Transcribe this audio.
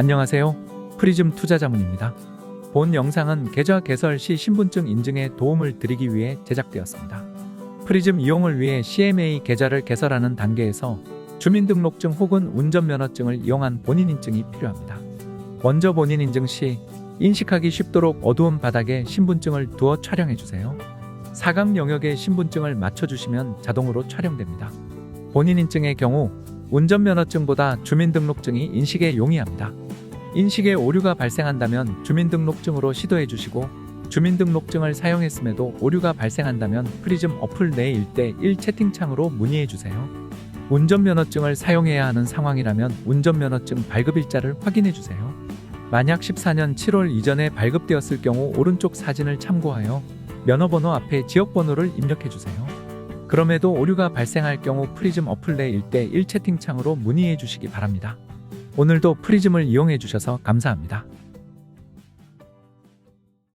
안녕하세요. 프리즘 투자 자문입니다. 본 영상은 계좌 개설 시 신분증 인증에 도움을 드리기 위해 제작되었습니다. 프리즘 이용을 위해 CMA 계좌를 개설하는 단계에서 주민등록증 혹은 운전면허증을 이용한 본인 인증이 필요합니다. 먼저 본인 인증 시 인식하기 쉽도록 어두운 바닥에 신분증을 두어 촬영해 주세요. 사각 영역에 신분증을 맞춰주시면 자동으로 촬영됩니다. 본인 인증의 경우 운전면허증보다 주민등록증이 인식에 용이합니다. 인식에 오류가 발생한다면 주민등록증으로 시도해 주시고 주민등록증을 사용했음에도 오류가 발생한다면 프리즘 어플 내 1대1 채팅창으로 문의해 주세요. 운전면허증을 사용해야 하는 상황이라면 운전면허증 발급일자를 확인해 주세요. 만약 14년 7월 이전에 발급되었을 경우 오른쪽 사진을 참고하여 면허번호 앞에 지역번호를 입력해 주세요. 그럼에도 오류가 발생할 경우 프리즘 어플 내 1대1 채팅창으로 문의해 주시기 바랍니다. 오늘도 프리즘을 이용해 주셔서 감사합니다.